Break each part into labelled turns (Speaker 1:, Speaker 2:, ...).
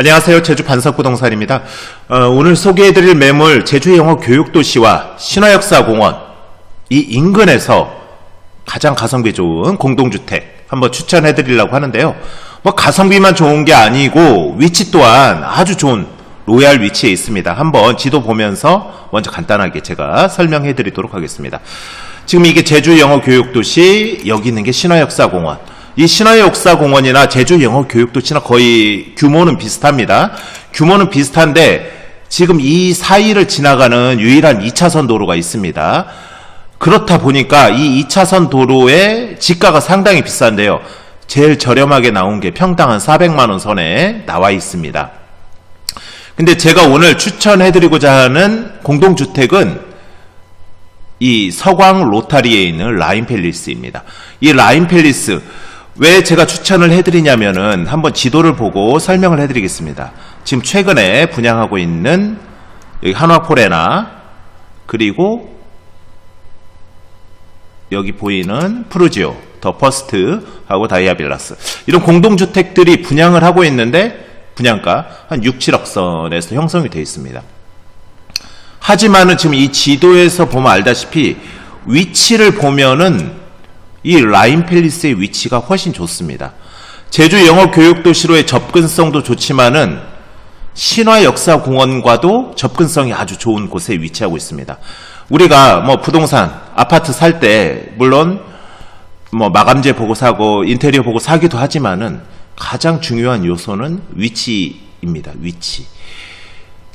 Speaker 1: 안녕하세요. 제주 반석부동산입니다. 어, 오늘 소개해드릴 매물 제주 영어 교육도시와 신화역사공원 이 인근에서 가장 가성비 좋은 공동주택 한번 추천해드리려고 하는데요. 뭐 가성비만 좋은 게 아니고 위치 또한 아주 좋은 로얄 위치에 있습니다. 한번 지도 보면서 먼저 간단하게 제가 설명해드리도록 하겠습니다. 지금 이게 제주 영어 교육도시 여기 있는 게 신화역사공원. 이 신화역사 공원이나 제주 영어 교육도시나 거의 규모는 비슷합니다. 규모는 비슷한데 지금 이 사이를 지나가는 유일한 2차선 도로가 있습니다. 그렇다 보니까 이 2차선 도로의 지가가 상당히 비싼데요. 제일 저렴하게 나온 게 평당 한 400만 원 선에 나와 있습니다. 근데 제가 오늘 추천해 드리고자 하는 공동주택은 이 서광 로타리에 있는 라인 팰리스입니다. 이 라인 팰리스 왜 제가 추천을 해드리냐면은 한번 지도를 보고 설명을 해드리겠습니다. 지금 최근에 분양하고 있는 여기 한화포레나 그리고 여기 보이는 프루지오, 더 퍼스트하고 다이아빌라스 이런 공동주택들이 분양을 하고 있는데 분양가 한 6, 7억 선에서 형성이 되어 있습니다. 하지만은 지금 이 지도에서 보면 알다시피 위치를 보면은 이 라인 팰리스의 위치가 훨씬 좋습니다. 제주 영어 교육 도시로의 접근성도 좋지만은 신화 역사 공원과도 접근성이 아주 좋은 곳에 위치하고 있습니다. 우리가 뭐 부동산, 아파트 살 때 물론 뭐 마감재 보고 사고 인테리어 보고 사기도 하지만은 가장 중요한 요소는 위치입니다. 위치.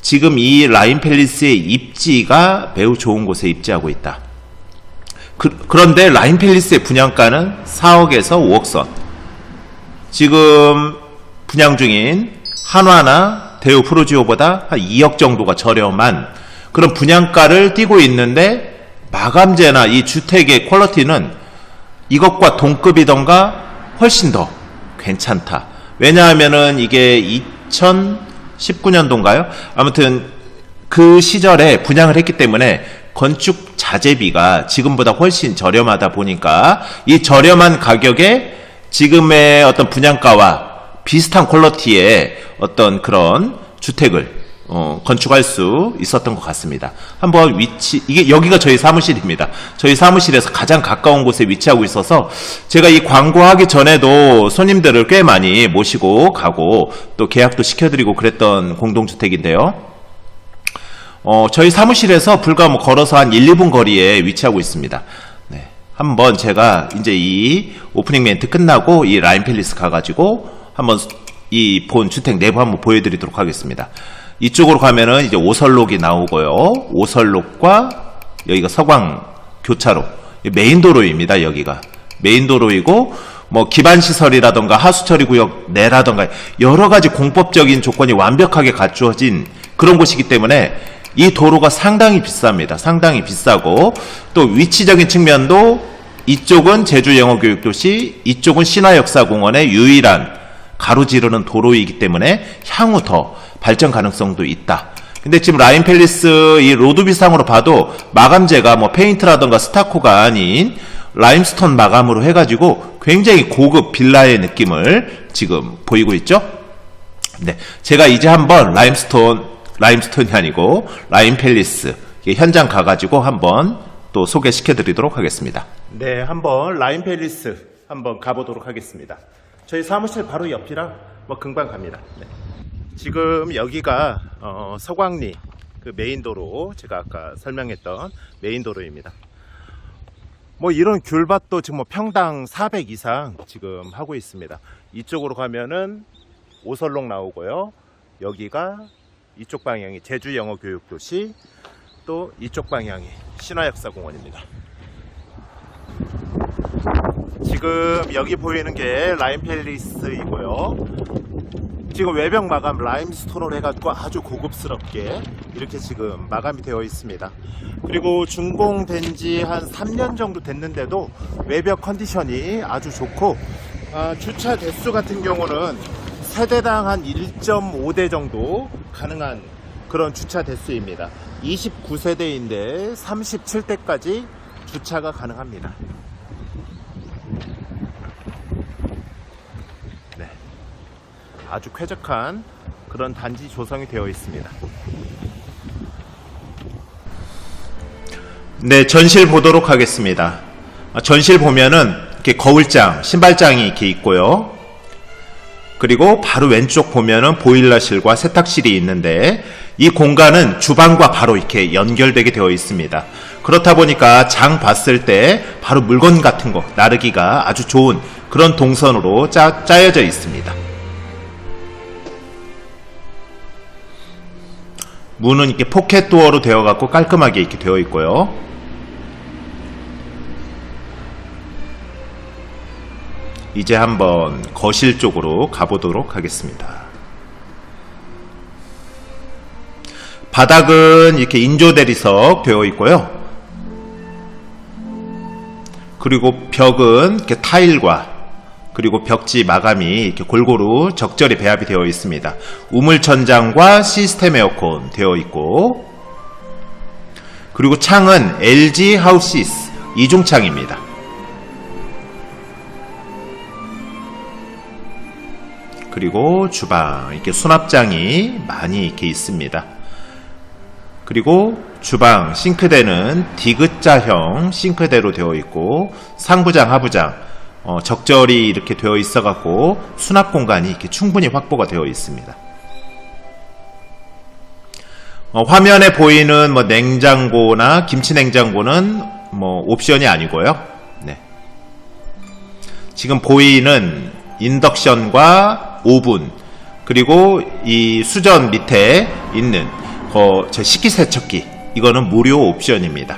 Speaker 1: 지금 이 라인 팰리스의 입지가 매우 좋은 곳에 입지하고 있다. 그, 런데 라인 팰리스의 분양가는 4억에서 5억 선. 지금 분양 중인 한화나 대우 프로지오보다 한 2억 정도가 저렴한 그런 분양가를 띄고 있는데 마감재나 이 주택의 퀄리티는 이것과 동급이던가 훨씬 더 괜찮다. 왜냐하면은 이게 2019년도인가요? 아무튼 그 시절에 분양을 했기 때문에 건축 자재비가 지금보다 훨씬 저렴하다 보니까 이 저렴한 가격에 지금의 어떤 분양가와 비슷한 퀄러티의 어떤 그런 주택을 어, 건축할 수 있었던 것 같습니다. 한번 위치 이게 여기가 저희 사무실입니다. 저희 사무실에서 가장 가까운 곳에 위치하고 있어서 제가 이 광고하기 전에도 손님들을 꽤 많이 모시고 가고 또 계약도 시켜드리고 그랬던 공동주택인데요. 어, 저희 사무실에서 불과 뭐 걸어서 한 1, 2분 거리에 위치하고 있습니다. 네. 한번 제가 이제 이 오프닝 멘트 끝나고 이 라인 팰리스 가가지고 한번 이 본 주택 내부 한번 보여드리도록 하겠습니다. 이쪽으로 가면은 이제 오설록이 나오고요. 오설록과 여기가 서광 교차로 메인 도로입니다. 여기가 메인 도로이고 뭐 기반 시설이라던가 하수 처리 구역 내라던가 여러 가지 공법적인 조건이 완벽하게 갖추어진 그런 곳이기 때문에 이 도로가 상당히 비쌉니다. 상당히 비싸고 또 위치적인 측면도 이쪽은 제주 영어교육도시, 이쪽은 신화역사공원의 유일한 가로지르는 도로이기 때문에 향후 더 발전 가능성도 있다. 근데 지금 라인 팰리스 이 로드비상으로 봐도 마감재가 뭐 페인트라던가 스타코가 아닌 라임스톤 마감으로 해가지고 굉장히 고급 빌라의 느낌을 지금 보이고 있죠? 네. 제가 이제 한번 라임스톤, 라임스톤이 아니고 라인 팰리스 현장 가가지고 한번 또 소개시켜 드리도록 하겠습니다. 네. 한번 라인 팰리스 한번 가보도록 하겠습니다. 저희 사무실 바로 옆이라 뭐 금방 갑니다. 네. 지금 여기가 어, 서광리 그 메인 도로 제가 아까 설명했던 메인 도로입니다. 뭐 이런 귤밭도 지금 뭐 평당 400 이상 지금 하고 있습니다. 이쪽으로 가면은 오설록 나오고요. 여기가 이쪽 방향이 제주 영어 교육 도시 또 이쪽 방향이 신화역사공원입니다. 지금 여기 보이는 게 라인 팰리스이고요. 지금 외벽 마감 라임스톤으로 해가지고 아주 고급스럽게 이렇게 지금 마감이 되어 있습니다. 그리고 준공된 지 한 3년 정도 됐는데도 외벽 컨디션이 아주 좋고 아, 주차 대수 같은 경우는 세대당 한 1.5대 정도 가능한 그런 주차 대수입니다. 29세대인데 37대까지 주차가 가능합니다. 아주 쾌적한 그런 단지 조성이 되어 있습니다. 네, 전실 보도록 하겠습니다. 아, 전실 보면은 이렇게 거울장, 신발장이 이렇게 있고요. 그리고 바로 왼쪽 보면은 보일러실과 세탁실이 있는데 이 공간은 주방과 바로 이렇게 연결되게 되어 있습니다. 그렇다 보니까 장 봤을 때 바로 물건 같은 거 나르기가 아주 좋은 그런 동선으로 짜, 짜여져 있습니다. 문은 이렇게 포켓 도어로 되어 갖고 깔끔하게 이렇게 되어 있고요. 이제 한번 거실 쪽으로 가보도록 하겠습니다. 바닥은 이렇게 인조 대리석 되어 있고요. 그리고 벽은 이렇게 타일과 그리고 벽지 마감이 이렇게 골고루 적절히 배합이 되어 있습니다. 우물 천장과 시스템 에어컨 되어 있고 그리고 창은 LG 하우시스 이중 창입니다. 그리고 주방 이렇게 수납장이 많이 이렇게 있습니다. 그리고 주방 싱크대는 디귿자형 싱크대로 되어 있고 상부장 하부장 어, 적절히 이렇게 되어 있어 갖고 수납 공간이 이렇게 충분히 확보가 되어 있습니다. 어, 화면에 보이는 뭐 냉장고나 김치 냉장고는 뭐 옵션이 아니고요. 네. 지금 보이는 인덕션과 오븐 그리고 이 수전 밑에 있는 어, 저 식기세척기 이거는 무료 옵션입니다.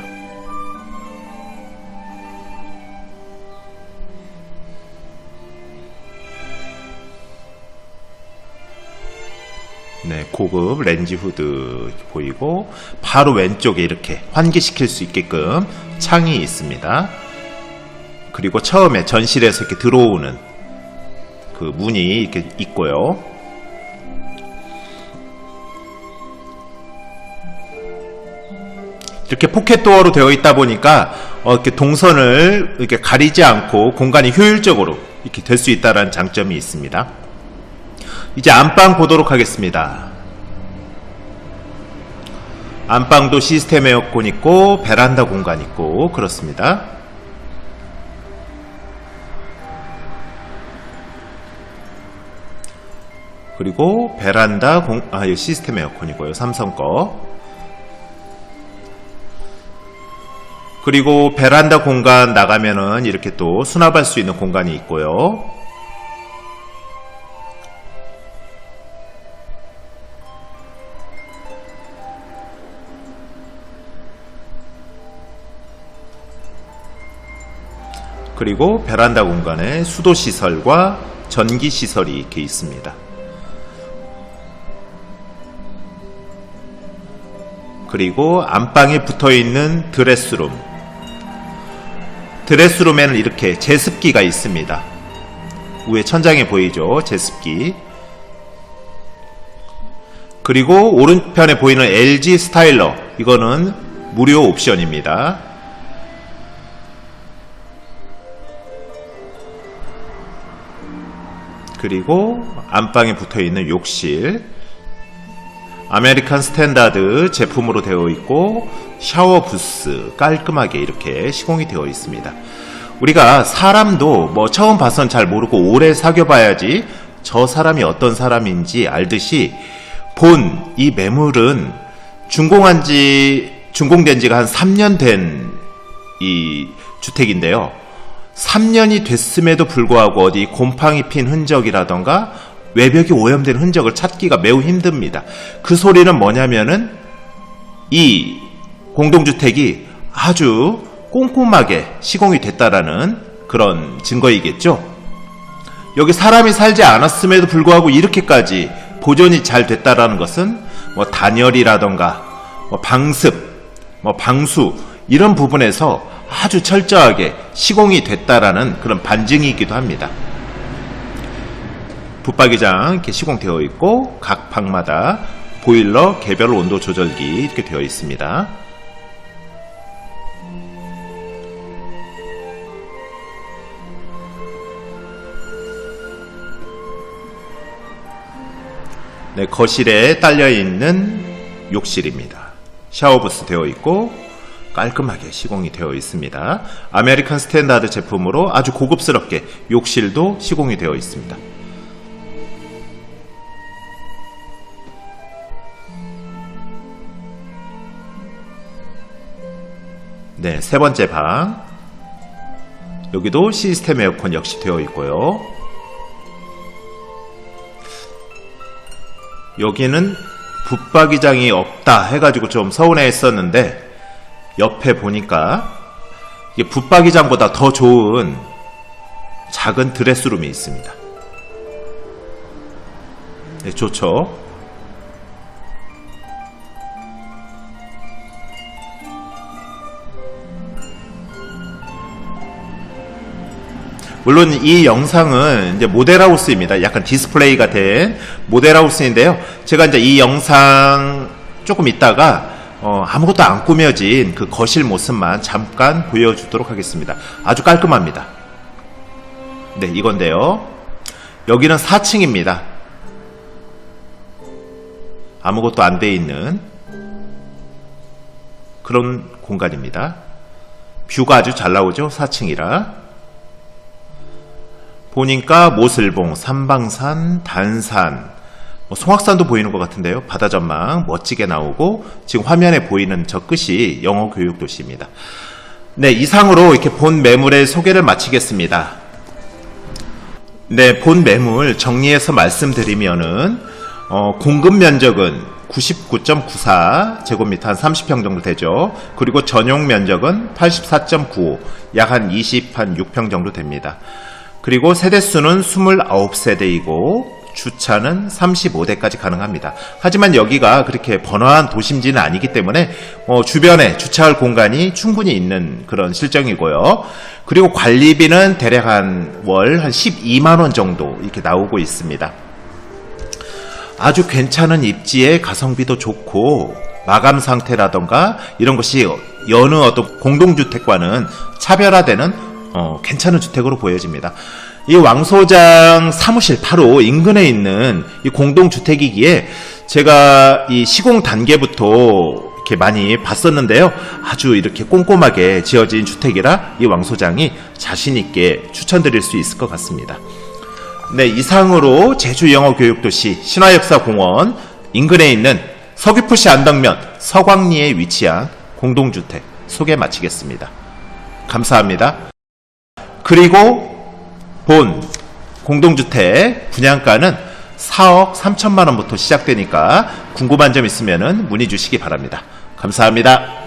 Speaker 1: 네, 고급 렌즈 후드 보이고 바로 왼쪽에 이렇게 환기시킬 수 있게끔 창이 있습니다. 그리고 처음에 전실에서 이렇게 들어오는 그 문이 이렇게 있고요. 이렇게 포켓 도어로 되어 있다 보니까 어, 이렇게 동선을 이렇게 가리지 않고 공간이 효율적으로 이렇게 될 수 있다는 장점이 있습니다. 이제 안방 보도록 하겠습니다. 안방도 시스템 에어컨 있고 베란다 공간 있고 그렇습니다. 그리고 베란다 공, 아, 이 시스템 에어컨이고요. 삼성 거. 그리고 베란다 공간 나가면은 이렇게 또 수납할 수 있는 공간이 있고요. 그리고 베란다 공간에 수도 시설과 전기 시설이 이렇게 있습니다. 그리고 안방에 붙어 있는 드레스룸. 드레스룸에는 이렇게 제습기가 있습니다. 위에 천장에 보이죠? 제습기. 그리고 오른편에 보이는 LG 스타일러. 이거는 무료 옵션입니다. 그리고 안방에 붙어 있는 욕실. 아메리칸 스탠다드 제품으로 되어 있고 샤워 부스 깔끔하게 이렇게 시공이 되어 있습니다. 우리가 사람도 뭐 처음 봐선 잘 모르고 오래 사귀어 봐야지 저 사람이 어떤 사람인지 알듯이 본 이 매물은 준공한 지 준공된 지가 한 3년 된 이 주택인데요. 3년이 됐음에도 불구하고 어디 곰팡이 핀 흔적이라던가 외벽이 오염된 흔적을 찾기가 매우 힘듭니다. 그 소리는 뭐냐면은 이 공동주택이 아주 꼼꼼하게 시공이 됐다라는 그런 증거이겠죠. 여기 사람이 살지 않았음에도 불구하고 이렇게까지 보존이 잘 됐다라는 것은 뭐 단열이라던가 뭐 방습, 뭐 방수 이런 부분에서 아주 철저하게 시공이 됐다라는 그런 반증이기도 합니다. 붙박이장 이렇게 시공되어 있고 각 방마다 보일러 개별 온도 조절기 이렇게 되어 있습니다. 네, 거실에 딸려 있는 욕실입니다. 샤워부스 되어 있고 깔끔하게 시공이 되어 있습니다. 아메리칸 스탠다드 제품으로 아주 고급스럽게 욕실도 시공이 되어 있습니다. 네, 세 번째 방. 여기도 시스템 에어컨 역시 되어 있고요. 여기는 붙박이장이 없다 해가지고 좀 서운해 했었는데, 옆에 보니까, 이게 붙박이장보다 더 좋은 작은 드레스룸이 있습니다. 네, 좋죠. 물론 이 영상은 이제 모델하우스입니다. 약간 디스플레이가 된 모델하우스인데요. 제가 이제 이 영상 조금 있다가 어, 아무것도 안 꾸며진 그 거실 모습만 잠깐 보여주도록 하겠습니다. 아주 깔끔합니다. 네, 이건데요. 여기는 4층입니다. 아무것도 안 돼 있는 그런 공간입니다. 뷰가 아주 잘 나오죠? 4층이라. 보니까 모슬봉, 삼방산, 단산, 뭐 송악산도 보이는 것 같은데요. 바다 전망 멋지게 나오고 지금 화면에 보이는 저 끝이 영어 교육 도시입니다. 네, 이상으로 이렇게 본 매물의 소개를 마치겠습니다. 네, 본 매물 정리해서 말씀드리면은 어, 공급 면적은 99.94 제곱미터 한 30평 정도 되죠. 그리고 전용 면적은 84.95, 약 한 20, 한 6평 정도 됩니다. 그리고 세대수는 29세대이고 주차는 35대까지 가능합니다. 하지만 여기가 그렇게 번화한 도심지는 아니기 때문에 어, 주변에 주차할 공간이 충분히 있는 그런 실정이고요. 그리고 관리비는 대략 한 월한 12만 원 정도 이렇게 나오고 있습니다. 아주 괜찮은 입지에 가성비도 좋고 마감 상태라던가 이런 것이 여느 어떤 공동주택과는 차별화되는 어, 괜찮은 주택으로 보여집니다. 이 왕소장 사무실 바로 인근에 있는 이 공동주택이기에 제가 이 시공 단계부터 이렇게 많이 봤었는데요. 아주 이렇게 꼼꼼하게 지어진 주택이라 이 왕소장이 자신있게 추천드릴 수 있을 것 같습니다. 네, 이상으로 제주 영어교육도시 신화역사공원 인근에 있는 서귀포시 안덕면 서광리에 위치한 공동주택 소개 마치겠습니다. 감사합니다. 그리고 본 공동주택 분양가는 4억 3천만 원부터 시작되니까 궁금한 점 있으면 문의 주시기 바랍니다. 감사합니다.